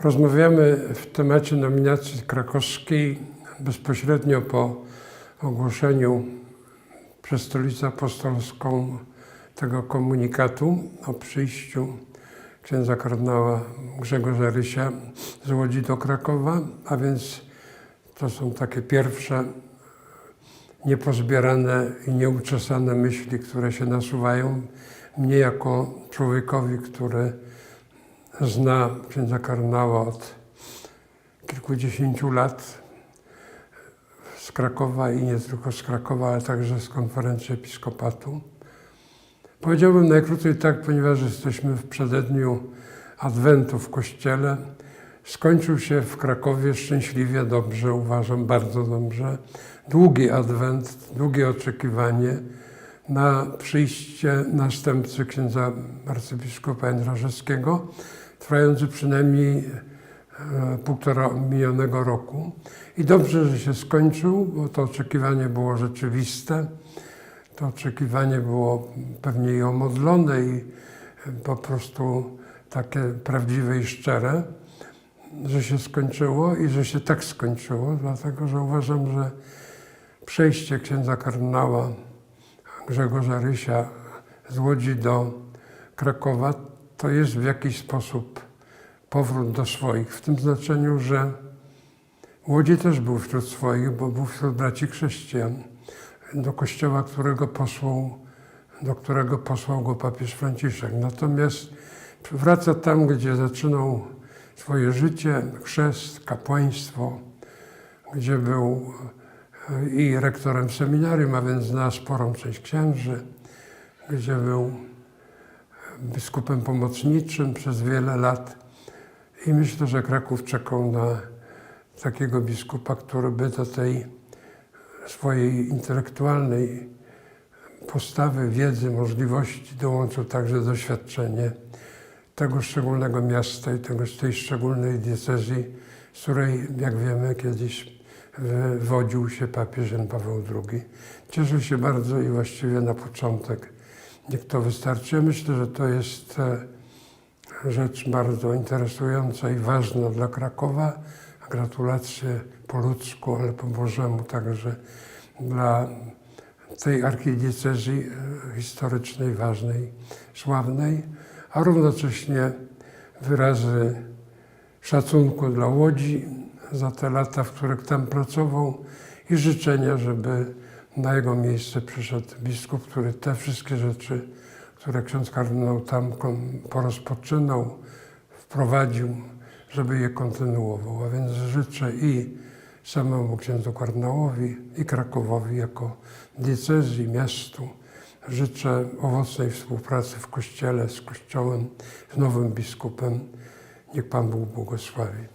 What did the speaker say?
Rozmawiamy w temacie nominacji krakowskiej bezpośrednio po ogłoszeniu przez Stolicę Apostolską tego komunikatu o przyjściu księdza kardynała Grzegorza Rysia z Łodzi do Krakowa, a więc to są takie pierwsze niepozbierane i nieuczesane myśli, które się nasuwają mnie jako człowiekowi, który zna księdza kardynała od kilkudziesięciu lat z Krakowa i nie tylko z Krakowa, ale także z konferencji episkopatu. Powiedziałbym najkrócej tak, ponieważ jesteśmy w przededniu Adwentu w Kościele. Skończył się w Krakowie szczęśliwie, dobrze, uważam, bardzo dobrze. Długi Adwent, długie oczekiwanie na przyjście następcy księdza arcybiskupa Jędraszewskiego, trwający przynajmniej e, półtora minionego roku. I dobrze, że się skończył, bo to oczekiwanie było rzeczywiste. To oczekiwanie było pewnie i omodlone i po prostu takie prawdziwe i szczere, że się skończyło i że się tak skończyło, dlatego że uważam, że przejście księdza kardynała Grzegorza Rysia z Łodzi do Krakowa to jest w jakiś sposób powrót do swoich, w tym znaczeniu, że Łodzi też był wśród swoich, bo był wśród braci chrześcijan, do kościoła, którego posłał, do którego posłał go papież Franciszek. Natomiast wraca tam, gdzie zaczynał swoje życie, chrzest, kapłaństwo, gdzie był i rektorem seminarium, a więc zna sporą część księży, gdzie był biskupem pomocniczym przez wiele lat. I myślę, że Kraków czekał na takiego biskupa, który by do tej swojej intelektualnej postawy, wiedzy, możliwości dołączył także doświadczenie tego szczególnego miasta i tego, tej szczególnej diecezji, z której, jak wiemy, kiedyś wywodził się papież Jan Paweł II. Cieszę się bardzo i właściwie na początek niech to wystarczy. Myślę, że to jest rzecz bardzo interesująca i ważna dla Krakowa. Gratulacje po ludzku, ale po Bożemu także dla tej archidiecezji historycznej, ważnej, sławnej, a równocześnie wyrazy szacunku dla Łodzi za te lata, w których tam pracował i życzenia, żeby na jego miejsce przyszedł biskup, który te wszystkie rzeczy, które ksiądz kardynał tam porozpoczynał, wprowadził, żeby je kontynuował. A więc życzę i samemu księdzu kardynałowi, i Krakowowi jako diecezji, miastu. Życzę owocnej współpracy w Kościele, z Kościołem, z nowym biskupem. Niech Pan Bóg błogosławi.